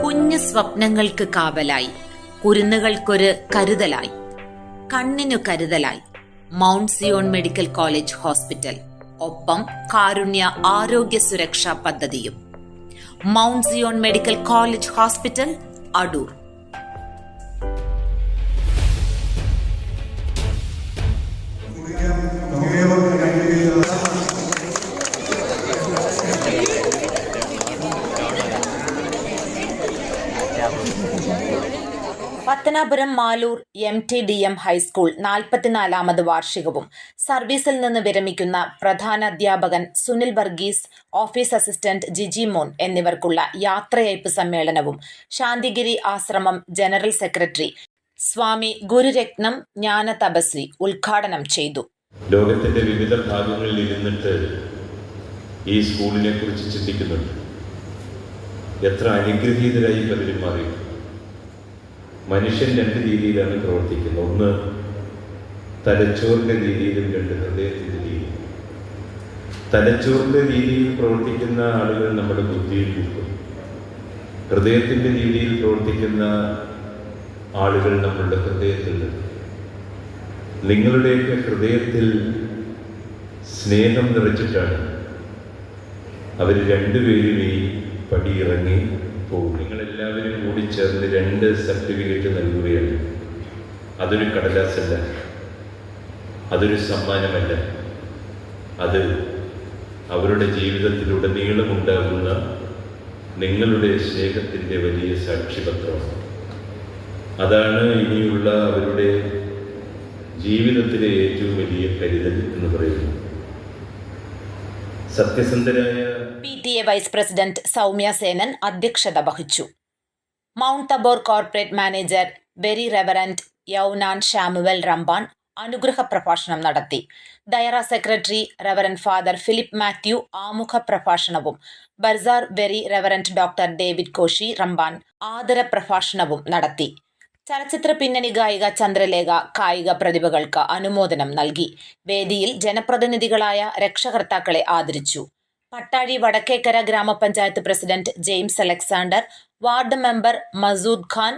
കുഞ്ഞു സ്വപ്നങ്ങൾക്ക് കാവലായി. കുരുന്നുകൾക്കൊരു കരുതലായി. കണ്ണിനു കരുതലായി. Mount Zion Medical College Hospital. ഒപ്പം കാരുണ്യ ആരോഗ്യ സുരക്ഷാ പദ്ധതിയും. Mount Zion Medical College Hospital Adoor. Pathanapuram Maloor M T D M high school നാൽപ്പത്തിനാലാമത് വാർഷികവും സർവീസിൽ നിന്ന് വിരമിക്കുന്ന പ്രധാന അധ്യാപകൻ സുനിൽ വർഗീസ് ഓഫീസ് അസിസ്റ്റന്റ് ജിജി മോൻ എന്നിവർക്കുള്ള യാത്രയയപ്പ് സമ്മേളനവും ശാന്തിഗിരി ആശ്രമം ജനറൽ സെക്രട്ടറി സ്വാമി ഗുരുരത്നം ജ്ഞാന തപസ്വി ഉദ്ഘാടനം ചെയ്തു. ലോകത്തിന്റെ വിവിധ ഭാഗങ്ങളിൽ ഇരുന്നിട്ട് ഈ സ്കൂളിനെ കുറിച്ച് ചിന്തിക്കുന്നുണ്ട്. എത്ര അനുഗ്രഹീതരായി പലരും മാറി മനുഷ്യൻ രണ്ട് രീതിയിലാണ് പ്രവർത്തിക്കുന്നത്. ഒന്ന് തലച്ചോറിന്റെ രീതിയിലും രണ്ട് ഹൃദയത്തിന്റെ രീതിയിലും. തലച്ചോറിന്റെ രീതിയിൽ പ്രവർത്തിക്കുന്ന ആളുകൾ നമ്മുടെ ബുദ്ധിയിൽ നിൽക്കും ഹൃദയത്തിന്റെ രീതിയിൽ പ്രവർത്തിക്കുന്ന ആളുകൾ നമ്മളുടെ ഹൃദയത്തിൽ നിങ്ങളുടെയൊക്കെ ഹൃദയത്തിൽ സ്നേഹം നിറച്ചിട്ടാണ് അവർ രണ്ടുപേരും ഈ കൂടി ചേർന്ന് രണ്ട് സർട്ടിഫിക്കറ്റ് നൽകുകയാണ്. അതൊരു കടലാസല്ല. അതൊരു സമ്മാനമല്ല. അത് അവരുടെ ജീവിതത്തിലുടനീളം ഉണ്ടാകുന്ന നിങ്ങളുടെ സ്നേഹത്തിന്റെ വലിയ സാക്ഷിപത്രമാണ്. അതാണ് ഇനിയുള്ള അവരുടെ ജീവിതത്തിലെ ഏറ്റവും വലിയ കരുതൽ എന്ന് പറയുന്നത്. സത്യസന്ധരായ P T A vice president Soumya Senan അധ്യക്ഷത വഹിച്ചു. Mount Tabor corporate manager very reverend Yaunan Shamuel Ramban അനുഗ്രഹ പ്രഭാഷണം നടത്തി. Dayara secretary reverend father Philip Mathew ആമുഖ പ്രഭാഷണവും bursar very reverend doctor David Koshy Ramban ആദര പ്രഭാഷണവും നടത്തി. ചലച്ചിത്ര പിന്നണി ഗായിക ചന്ദ്രലേഖ കായിക പ്രതിഭകൾക്ക് അനുമോദനം നൽകി. വേദിയിൽ ജനപ്രതിനിധികളായ രക്ഷകർത്താക്കളെ ആദരിച്ചു. പട്ടാഴി വടക്കേക്കര ഗ്രാമപഞ്ചായത്ത് president James Alexander ward member Masood Khan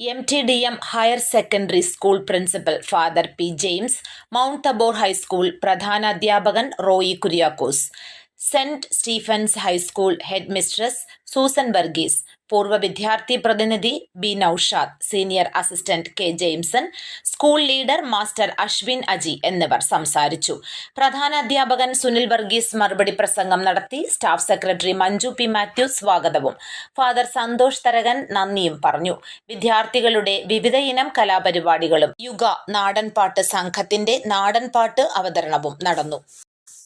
M T D M higher secondary school principal father P James Mount Tabor high school പ്രധാനാധ്യാപകൻ Roy Kuriakose. Saint Stephen's high school head mistress Susan Varghese പൂർവ വിദ്യാർത്ഥി പ്രതിനിധി B Noushad senior assistant K Jameson school leader master Ashwin Aji എന്നിവർ സംസാരിച്ചു. പ്രധാനാധ്യാപകൻ സുനിൽ വർഗീസ് മറുപടി പ്രസംഗം നടത്തി. Staff secretary Manju P Mathew സ്വാഗതവും. ഫാദർ സന്തോഷ് തരകൻ നന്ദിയും പറഞ്ഞു. വിദ്യാർത്ഥികളുടെ വിവിധ ഇനം കലാപരിപാടികളും യുഗ നാടൻപാട്ട് സംഘത്തിന്റെ നാടൻപാട്ട് അവതരണവും നടന്നു.